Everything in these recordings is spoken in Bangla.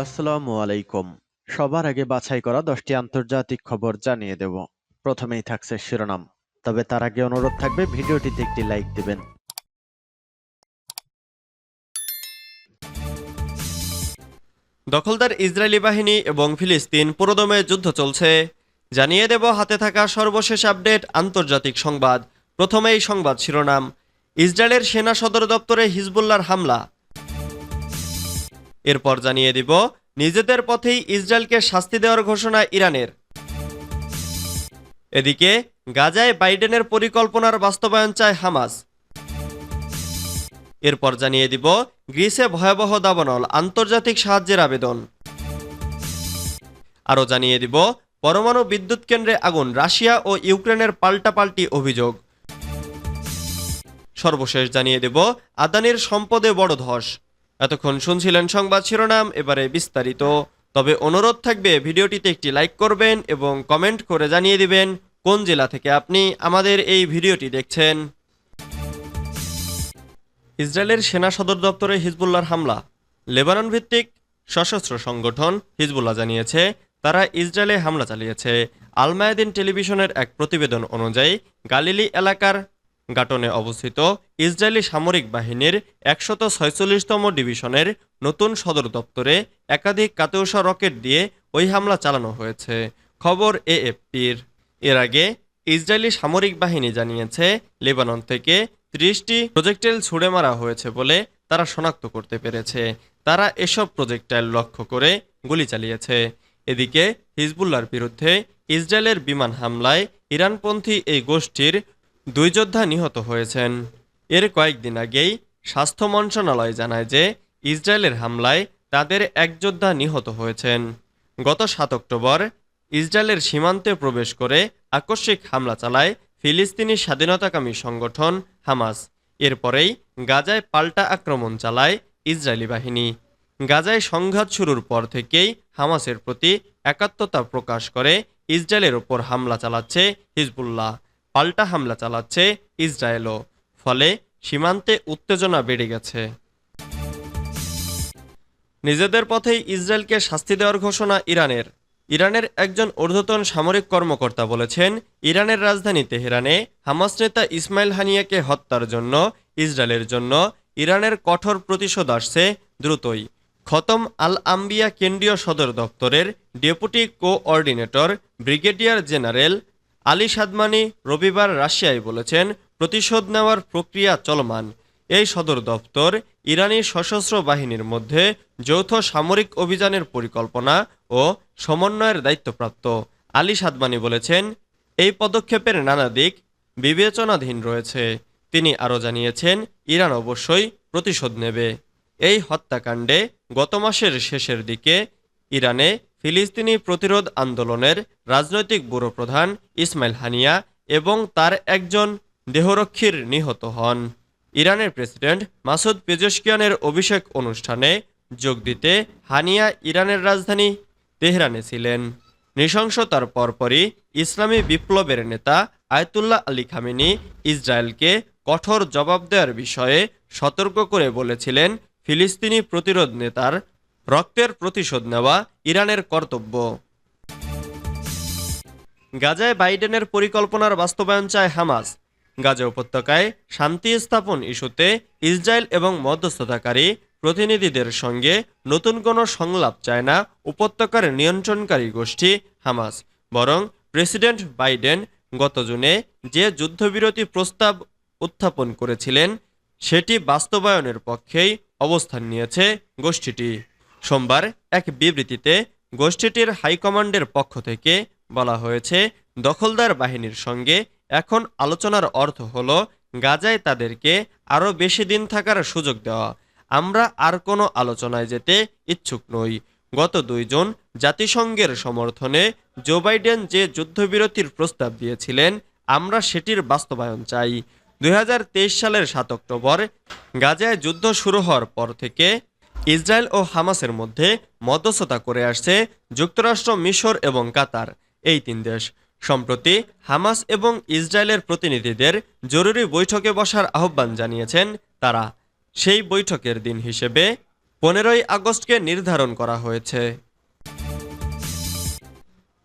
আসসালামু আলাইকুম। সবার আগে বাছাই করা দশটি আন্তর্জাতিক খবর জানিয়ে দেব। প্রথমেই থাকছে শিরোনাম। তবে তার আগে অনুরোধ থাকবে, ভিডিওটিতে একটি লাইক দিবেন। দখলদার ইসরায়েলি বাহিনী এবং ফিলিস্তিন পুরোদমে যুদ্ধ চলছে। জানিয়ে দেব, হাতে থাকা সর্বশেষ আপডেট, আন্তর্জাতিক সংবাদ। প্রথমেই সংবাদ শিরোনাম। ইসরায়েলের সেনা সদর দপ্তরে হিজবুল্লার হামলা। এরপর জানিয়ে দিব, নিজেদের পথেই ইসরায়েলকে শাস্তি দেওয়ার ঘোষণা ইরানের। এদিকে, গাজায় বাইডেনের পরিকল্পনার বাস্তবায়ন চায় হামাস। এরপর জানিয়ে দিব, গ্রিসে ভয়াবহ দাবানল, আন্তর্জাতিক সাহায্যের আবেদন। আরও জানিয়ে দিব, পরমাণু বিদ্যুৎ কেন্দ্রে আগুন, রাশিয়া ও ইউক্রেনের পাল্টাপাল্টি অভিযোগ। সর্বশেষ জানিয়ে দেব, আদানির সম্পদে বড় ধস। এতক্ষণ শুনছিলেন সংবাদ শিরোনাম, এবারে বিস্তারিত। তবে অনুরোধ থাকবে, ভিডিওটিতে একটি লাইক করবেন এবং কমেন্ট করে জানিয়ে দিবেন কোন জেলা থেকে আপনি আমাদের এই ভিডিওটি দেখছেন। ইসরায়েলের সেনা সদর দপ্তরে হিজবুল্লার হামলা। লেবানন ভিত্তিক সশস্ত্র সংগঠন হিজবুল্লাহ জানিয়েছে, তারা ইসরায়েলে হামলা চালিয়েছে। আলমায়াদিন টেলিভিশনের এক প্রতিবেদন অনুযায়ী, গালিলি এলাকার গাটনে অবস্থিত ইসরায়েলি সামরিক বাহিনীর একশত ছয়চল্লিশতম ডিভিশনের নতুন সদর দপ্তরে একাধিক কাতেউষা রকেট দিয়ে ওই হামলা চালানো হয়েছে। খবর এএফপির। এর আগে ইসরায়েলি সামরিক বাহিনী জানিয়েছে, লেবানন থেকে ত্রিশটি প্রজেক্টাইল ছুড়ে মারা হয়েছে বলে তারা শনাক্ত করতে পেরেছে। তারা এসব প্রজেক্টাইল লক্ষ্য করে গুলি চালিয়েছে। এদিকে হিজবুল্লার বিরুদ্ধে ইসরায়েলের বিমান হামলায় ইরানপন্থী এই গোষ্ঠীর দুই যোদ্ধা নিহত হয়েছেন। এর কয়েকদিন আগেই স্বাস্থ্য মন্ত্রণালয় জানায় যে ইসরায়েলের হামলায় তাদের এক যোদ্ধা নিহত হয়েছেন। গত সাত অক্টোবর ইসরায়েলের সীমান্তে প্রবেশ করে আকস্মিক হামলা চালায় ফিলিস্তিনি স্বাধীনতাকামী সংগঠন হামাস। এরপরেই গাজায় পাল্টা আক্রমণ চালায় ইসরায়েলি বাহিনী। গাজায় সংঘাত শুরুর পর থেকেই হামাসের প্রতি একাত্মতা প্রকাশ করে ইসরায়েলের ওপর হামলা চালাচ্ছে হিজবুল্লাহ। পাল্টা হামলা চালাচ্ছে ইসরায়েলও। ফলে সীমান্তে উত্তেজনা বেড়ে গেছে। নিজেদের পথেই ইসরায়েলকে শাস্তি দেওয়ার ঘোষণা ইরানের। ইরানের একজন ঊর্ধ্বতন সামরিক কর্মকর্তা বলেছেন, ইরানের রাজধানী তেহরানে হামাস নেতা ইসমাইল হানিয়াকে হত্যার জন্য, ইসরায়েলের জন্য ইরানের কঠোর প্রতিশোধ আসছে দ্রুতই। খতম আল আম্বিয়া কেন্দ্রীয় সদর দপ্তরের deputy coordinator brigadier general Ali Shadmani রবিবার রাশিয়ায় বলেছেন, প্রতিশোধ নেওয়ার প্রক্রিয়া চলমান। এই সদর দপ্তর ইরানি সশস্ত্র বাহিনীর মধ্যে যৌথ সামরিক অভিযানের পরিকল্পনা ও সমন্বয়ের দায়িত্বপ্রাপ্ত। আলী সাদমানি বলেছেন, এই পদক্ষেপের নানা দিক বিবেচনাধীন রয়েছে। তিনি আরও জানিয়েছেন, ইরান অবশ্যই প্রতিশোধ নেবে। এই হত্যাকাণ্ডে গত মাসের শেষের দিকে ইরানে ফিলিস্তিনি প্রতিরোধ আন্দোলনের রাজনৈতিক ব্যুরো প্রধান ইসমাইল হানিয়া এবং তার একজন দেহরক্ষীর নিহত হন। ইরানের প্রেসিডেন্ট মাসুদ পেজস্কিয়ানের অভিষেক অনুষ্ঠানে যোগ দিতে হানিয়া ইরানের রাজধানী তেহরানে ছিলেন। নৃশংসতার পরপরই ইসলামী বিপ্লবের নেতা আয়তুল্লাহ আলী খামেনি ইসরায়েলকে কঠোর জবাব দেওয়ার বিষয়ে সতর্ক করে বলেছিলেন ফিলিস্তিনি প্রতিরোধ নেতার রক্তের প্রতিশোধ নেওয়া ইরানের কর্তব্য। গাজায় বাইডেনের পরিকল্পনার বাস্তবায়ন চায় হামাস। গাজা উপত্যকায় শান্তি স্থাপন ইস্যুতে ইসরায়েল এবং মধ্যস্থতাকারী প্রতিনিধিদের সঙ্গে নতুন কোনো সংলাপ চায় না উপত্যকার নিয়ন্ত্রণকারী গোষ্ঠী হামাস। বরং প্রেসিডেন্ট বাইডেন গত জুনে যে যুদ্ধবিরতি প্রস্তাব উত্থাপন করেছিলেন, সেটি বাস্তবায়নের পক্ষেই অবস্থান নিয়েছে গোষ্ঠীটি। সোমবার এক বিবৃতিতে গোষ্ঠীটির হাইকমান্ডের পক্ষ থেকে বলা হয়েছে, দখলদার বাহিনীর সঙ্গে এখন আলোচনার অর্থ হল, গাজায় তাদেরকে আরও বেশি দিন থাকার সুযোগ দেওয়া। আমরা আর কোনো আলোচনায় যেতে ইচ্ছুক নই। গত দুইজন জাতিসংঘের সমর্থনে জো বাইডেন যে যুদ্ধবিরতির প্রস্তাব দিয়েছিলেন, আমরা সেটির বাস্তবায়ন চাই। দু হাজার তেইশ সালের সাত অক্টোবর গাজায় যুদ্ধ শুরু হওয়ার পর থেকে ইসরায়েল ও হামাসের মধ্যে মধ্যস্থতা করে আসছে যুক্তরাষ্ট্র, মিশর এবং কাতার, এই তিন দেশ। সম্প্রতি হামাস এবং ইসরায়েলের প্রতিনিধিদের জরুরি বৈঠকে বসার আহ্বান জানিয়েছেন তারা। সেই বৈঠকের দিন হিসেবে পনেরোই আগস্টকে নির্ধারণ করা হয়েছে।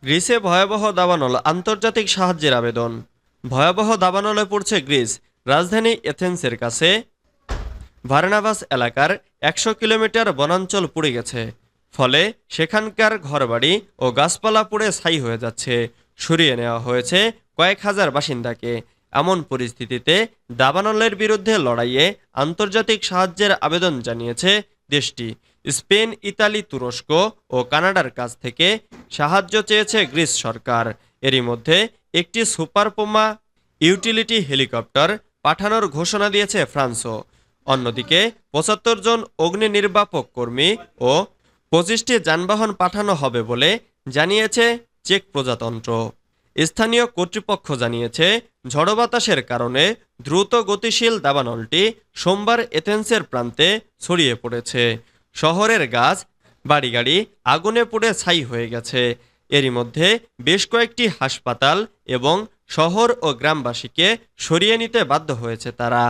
গ্রিসে ভয়াবহ দাবানল আন্তর্জাতিক সাহায্যের আবেদন। ভয়াবহ দাবানলে পড়ছে গ্রিস। রাজধানী এথেন্সের কাছে ভার্নাভাস এলাকার একশো কিলোমিটার বনাঞ্চল পুড়ে গেছে। ফলে সেখানকার ঘরবাড়ি ও গাছপালা পুড়ে ছাই হয়ে যাচ্ছে। সরিয়ে নেওয়া হয়েছে কয়েক হাজার বাসিন্দাকে। এমন পরিস্থিতিতে দাবানলের বিরুদ্ধে লড়াইয়ে আন্তর্জাতিক সাহায্যের আবেদন জানিয়েছে দেশটি। স্পেন, ইতালি, তুরস্ক ও কানাডার কাছ থেকে সাহায্য চেয়েছে গ্রিস সরকার। এরই মধ্যে একটি সুপার পোমা ইউটিলিটি হেলিকপ্টার পাঠানোর ঘোষণা দিয়েছে ফ্রান্সও। অন্যদিকে, পঁচাত্তর জন অগ্নি নির্বাপক কর্মী ও পঁচিশটি যানবাহন পাঠানো হবে বলে জানিয়েছে চেক প্রজাতন্ত্র। স্থানীয় কর্তৃপক্ষ জানিয়েছে, ঝড়ো বাতাসের কারণে দ্রুত গতিশীল দাবানলটি সোমবার এথেন্সের প্রান্তে ছড়িয়ে পড়েছে। শহরের গাছ, বাড়িগাড়ি আগুনে পুড়ে ছাই হয়ে গেছে। এরই মধ্যে বেশ কয়েকটি হাসপাতাল এবং শহর ও গ্রামবাসীকে সরিয়ে নিতে বাধ্য হয়েছে তারা।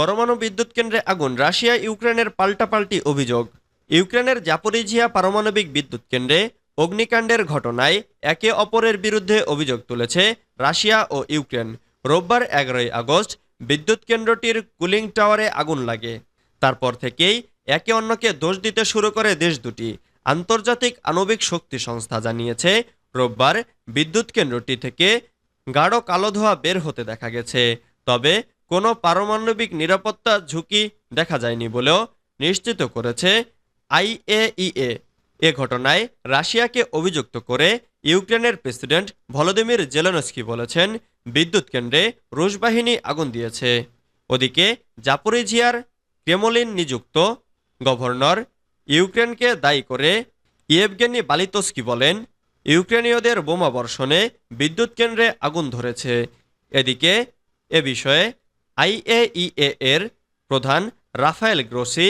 পরমাণু বিদ্যুৎ কেন্দ্রে আগুন, রাশিয়া, ইউক্রেনের পাল্টাপাল্টি অভিযোগ। ইউক্রেনের জাপোরিঝিয়া পারমাণবিক বিদ্যুৎ কেন্দ্রে অগ্নিকাণ্ডের ঘটনায় একে অপরের বিরুদ্ধে অভিযোগ তুলেছে রাশিয়া ও ইউক্রেন। রোববার এগারোই আগস্ট বিদ্যুৎ কেন্দ্রটির কুলিং টাওয়ারে আগুন লাগে। তারপর থেকেই একে অন্যকে দোষ দিতে শুরু করে দেশ দুটি। আন্তর্জাতিক আণবিক শক্তি সংস্থা জানিয়েছে, রোববার বিদ্যুৎ কেন্দ্রটি থেকে গাঢ় কালো ধোঁয়া বের হতে দেখা গেছে। তবে কোনো পারমাণবিক নিরাপত্তা ঝুঁকি দেখা যায়নি বলেও নিশ্চিত করেছে আইএইএ। এ ঘটনায় রাশিয়াকে অভিযুক্ত করে ইউক্রেনের প্রেসিডেন্ট ভলোদিমির জেলেনস্কি বলেছেন, বিদ্যুৎ কেন্দ্রে রুশ বাহিনী আগুন দিয়েছে। ওদিকে জাপোরিঝিয়ার ক্রেমলিন নিযুক্ত গভর্নর ইউক্রেনকে দায়ী করে ইয়েভগেনি বালিতস্কি বলেন, ইউক্রেনীয়দের বোমা বর্ষণে বিদ্যুৎ কেন্দ্রে আগুন ধরেছে। এদিকে এ বিষয়ে আইএইএ এর প্রধান রাফায়েল গ্রোসি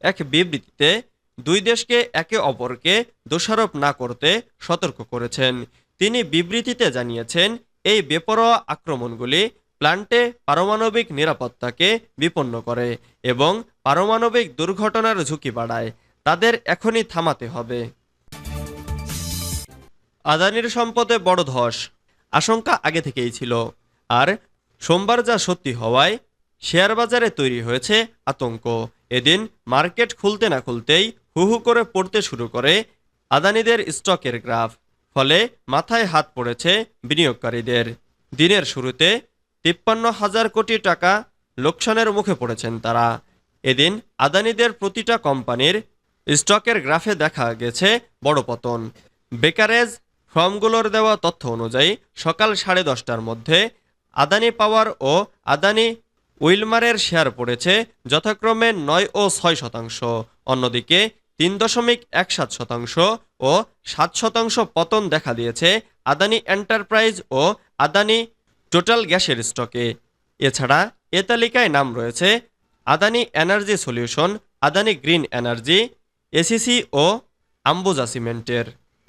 এক বিবৃতিতে দুই দেশকে একে অপরকে দোষারোপ না করতে সতর্ক করেছেন। তিনি বিবৃতিতে জানিয়েছেন, এই বেপরোয়া আক্রমণগুলি প্ল্যান্টে পারমাণবিক নিরাপত্তাকে বিপন্ন করে এবং পারমাণবিক দুর্ঘটনার ঝুঁকি বাড়ায়। তাদের এখনই থামাতে হবে। আদানির সম্পদে বড় ধস। আশঙ্কা আগে থেকেই ছিল। আর সোমবার যা সত্যি হওয়ায় শেয়ার বাজারে তৈরি হয়েছে আতঙ্ক। এদিন মার্কেট খুলতে না খুলতেই হু হু করে পড়তে শুরু করে আদানিদের স্টকের গ্রাফ। ফলে মাথায় হাত পড়েছে বিনিয়োগকারীদের। দিনের শুরুতে তিপ্পান্ন হাজার কোটি টাকা লোকসানের মুখে পড়েছেন তারা। এদিন আদানিদের প্রতিটা কোম্পানির স্টকের গ্রাফে দেখা গেছে বড় পতন। বেকারেজ ফর্মগুলোর দেওয়া তথ্য অনুযায়ী সকাল সাড়ে দশটার মধ্যে আদানি পাওয়ার ও আদানি উইলমারের শেয়ার পড়েছে যথাক্রমে নয় ও ছয় শতাংশ, অন্যদিকে তিন দশমিক এক সাত শতাংশ ও সাত শতাংশ পতন দেখা দিয়েছে আদানি এন্টারপ্রাইজ ও আদানি টোটাল গ্যাসের স্টকে। এছাড়া এ তালিকায় নাম রয়েছে Adani Energy Solution, Adani Green Energy, ACC ও আম্বুজা সিমেন্টের।